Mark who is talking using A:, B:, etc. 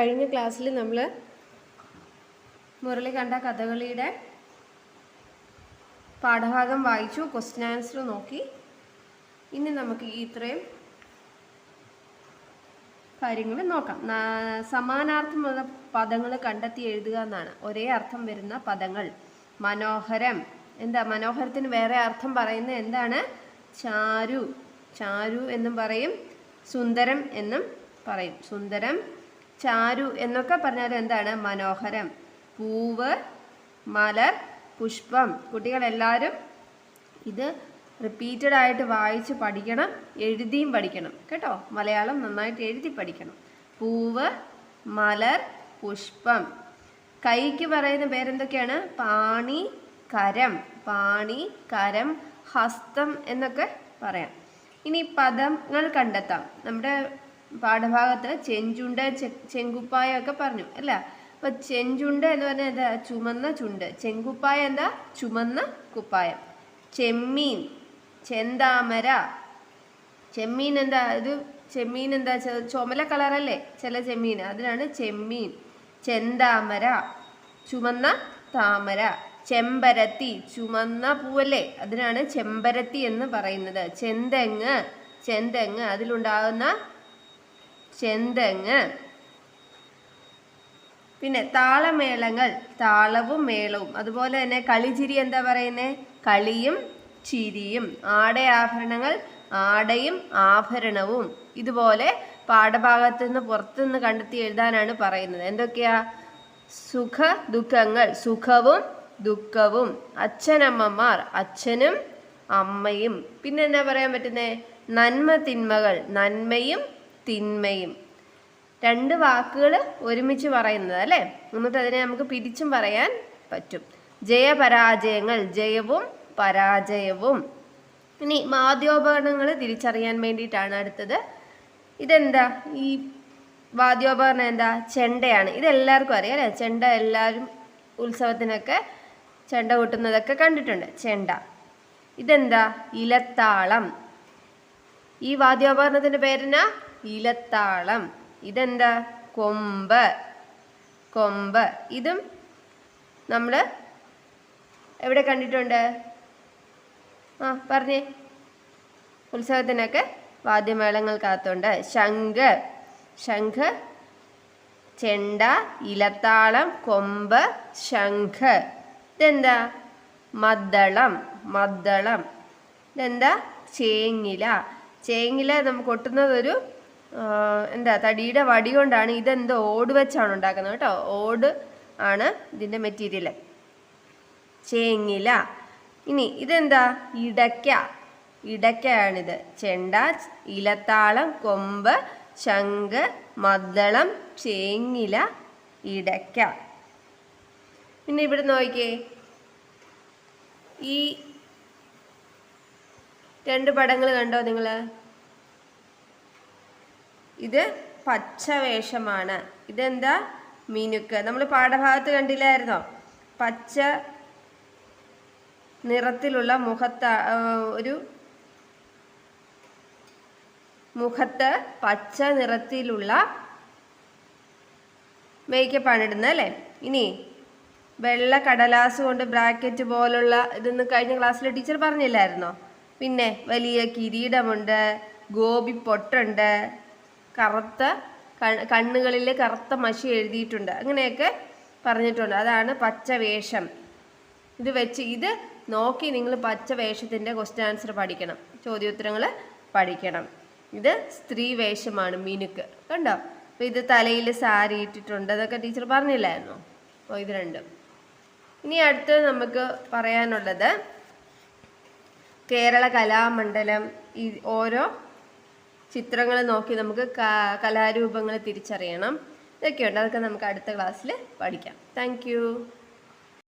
A: കഴിഞ്ഞ ക്ലാസ്സിൽ നമ്മൾ മുരളി കണ്ട കഥകളിയുടെ പാഠഭാഗം വായിച്ചു ക്വസ്റ്റ്യൻ ആൻസർ നോക്കി. ഇനി നമുക്ക് ഇത്രയും കാര്യങ്ങൾ നോക്കാം. സമാനാർത്ഥമുള്ള പദങ്ങൾ കണ്ടെത്തി എഴുതുക എന്നാണ്. ഒരേ അർത്ഥം വരുന്ന പദങ്ങൾ. മനോഹരം. എന്താ? മനോഹരത്തിന് വേറെ അർത്ഥം പറയുന്നത് എന്താണ്? ചാരു. ചാരു എന്നും പറയും. സുന്ദരം എന്നും പറയും. സുന്ദരം ചാരു എന്നൊക്കെ പറഞ്ഞാൽ എന്താണ്? മനോഹരം. പൂവ് മലർ പുഷ്പം. കുട്ടികളെല്ലാവരും ഇത് റിപ്പീറ്റഡ് ആയിട്ട് വായിച്ച് പഠിക്കണം എഴുതിയും പഠിക്കണം. കേട്ടോ? മലയാളം നന്നായിട്ട് എഴുതി പഠിക്കണം. പൂവ് മലർ പുഷ്പം. കൈക്ക് പറയുന്ന പേരെന്തൊക്കെയാണ്? പാണി കരം. പാണി കരം ഹസ്തം എന്നൊക്കെ പറയാം. ഇനി പദങ്ങൾ കണ്ടെത്താം. നമ്മുടെ പാഠഭാഗത്ത് ചെഞ്ചുണ്ട് ചെങ്കുപ്പായ ഒക്കെ പറഞ്ഞു അല്ല? അപ്പൊ ചെഞ്ചുണ്ട് എന്ന് പറഞ്ഞാൽ എന്താ? ചുമന്ന ചുണ്ട്. ചെങ്കുപ്പായ എന്താ? ചുമന്ന കുപ്പായം. ചെമ്മീൻ ചെന്താമര. ചെമ്മീൻ എന്താ? ഇത് ചെമ്മീൻ എന്താ? ചുമല കളറല്ലേ? ചില ചെമ്മീൻ. അതിനാണ് ചെമ്മീൻ. ചെന്താമര. ചുമന്ന താമര. ചെമ്പരത്തി. ചുമന്ന പൂവല്ലേ? അതിനാണ് ചെമ്പരത്തി എന്ന് പറയുന്നത്. ചെന്തെങ്ങ്. ചെന്തെങ്ങ്. അതിലുണ്ടാകുന്ന ചെന്തെങ്ങ്. പിന്നെ താളമേളങ്ങൾ താളവും മേളവും. അതുപോലെ തന്നെ കളിചിരി എന്താ പറയുന്നത് കളിയും ചിരിയും ആടയാഭരണങ്ങൾ ആടയും ആഭരണവും. ഇതുപോലെ പാഠഭാഗത്തു നിന്ന് പുറത്തുനിന്ന് കണ്ടെത്തി എഴുതാനാണ് പറയുന്നത്. എന്തൊക്കെയാ? സുഖ ദുഃഖങ്ങൾ സുഖവും ദുഃഖവും. അച്ഛനമ്മമാർ അച്ഛനും അമ്മയും. പിന്നെ എന്താ പറയാൻ പറ്റുന്നേ? നന്മ തിന്മകൾ നന്മയും തിന്മയും. രണ്ട് വാക്കുകൾ ഒരുമിച്ച് പറയുന്നത് അല്ലേ? എന്നിട്ട് അതിനെ നമുക്ക് പിരിച്ചും പറയാൻ പറ്റും. ജയപരാജയങ്ങൾ ജയവും പരാജയവും. ഇനി വാദ്യോപകരണങ്ങൾ തിരിച്ചറിയാൻ വേണ്ടിയിട്ടാണ് അടുത്തത്. ഇതെന്താ? ഈ വാദ്യോപകരണം എന്താ? ചെണ്ടയാണ്. ഇതെല്ലാവർക്കും അറിയാം അല്ലേ? ചെണ്ട എല്ലാവരും ഉത്സവത്തിനൊക്കെ ചെണ്ട കൊട്ടുന്നതൊക്കെ കണ്ടിട്ടുണ്ട്. ചെണ്ട. ഇതെന്താ? ഇലത്താളം. ഈ വാദ്യോപകരണത്തിന്റെ പേരെന്നാ? ഇലത്താളം. ഇതെന്താ? കൊമ്പ്. കൊമ്പ്. ഇതും നമ്മൾ എവിടെ കണ്ടിട്ടുണ്ട്? ആ പറഞ്ഞേ. ഉത്സവത്തിനൊക്കെ വാദ്യമേളങ്ങൾക്കകത്തുണ്ട്. ശംഖ്. ശംഖ്. ചെണ്ട. ഇലത്താളം. കൊമ്പ്. ശംഖ്. ഇതെന്താ? മദ്ദളം. മദ്ദളം. ഇതെന്താ? ചേങ്ങില. ചേങ്ങില നമുക്ക് ഒട്ടുന്നതൊരു എന്താ തടിയുടെ വടി കൊണ്ടാണ് ഇതെന്തോ ഓട് വെച്ചാണ് ഉണ്ടാക്കുന്നത് കേട്ടോ. ഓട് ആണ് ഇതിന്റെ മെറ്റീരിയൽ ചേങ്ങില. ഇനി ഇതെന്താ? ഇടയ്ക്ക. ഇടയ്ക്കയാണിത്. ചെണ്ട ഇലത്താളം കൊമ്പ് ശംഖ് മദ്ദളം ചേങ്ങില ഇടയ്ക്ക. പിന്നെ ഇവിടെ നോക്കിക്കേ ഈ രണ്ട് പടങ്ങൾ കണ്ടോ നിങ്ങൾ? ഇത് പച്ചവേഷമാണ്. ഇതെന്താ? മിനുക്ക്. നമ്മൾ പാഠഭാഗത്ത് കണ്ടില്ലായിരുന്നോ? പച്ച നിറത്തിലുള്ള മുഖത്ത ഒരു മുഖത്ത് പച്ച നിറത്തിലുള്ള മേക്കപ്പാണ് ഇടുന്നത് അല്ലേ? ഇനി വെള്ള കടലാസ് കൊണ്ട് ബ്രാക്കറ്റ് പോലുള്ള ഇതൊന്നും കഴിഞ്ഞ ക്ലാസ്സിൽ ടീച്ചർ പറഞ്ഞില്ലായിരുന്നോ? പിന്നെ വലിയ കിരീടമുണ്ട് ഗോപി പൊട്ടുണ്ട് കറുത്ത കണ്ണ് കണ്ണുകളിൽ കറുത്ത മഷി എഴുതിയിട്ടുണ്ട്. അങ്ങനെയൊക്കെ പറഞ്ഞിട്ടുണ്ട്. അതാണ് പച്ച വേഷം ഇത് വെച്ച് ഇത് നോക്കി നിങ്ങൾ പച്ച വേഷത്തിന്റെ ക്വസ്റ്റ്യൻ ആൻസർ പഠിക്കണം. ചോദ്യോത്തരങ്ങൾ പഠിക്കണം. ഇത് സ്ത്രീ വേഷമാണ് മിനുക്ക്. കണ്ടോ? അപ്പോൾ ഇത് തലയിൽ സാരി ഇട്ടിട്ടുണ്ട്. അതൊക്കെ ടീച്ചർ പറഞ്ഞില്ലായിരുന്നു? അപ്പോൾ ഇത് രണ്ടും. ഇനി അടുത്ത് നമുക്ക് പറയാനുള്ളത് കേരള കലാമണ്ഡലം ഈ ഓരോ ചിത്രങ്ങൾ നോക്കി നമുക്ക് കലാരൂപങ്ങൾ തിരിച്ചറിയണം. ഇതൊക്കെയുണ്ട്. അതൊക്കെ നമുക്ക് അടുത്ത ക്ലാസ്സിൽ പഠിക്കാം. താങ്ക്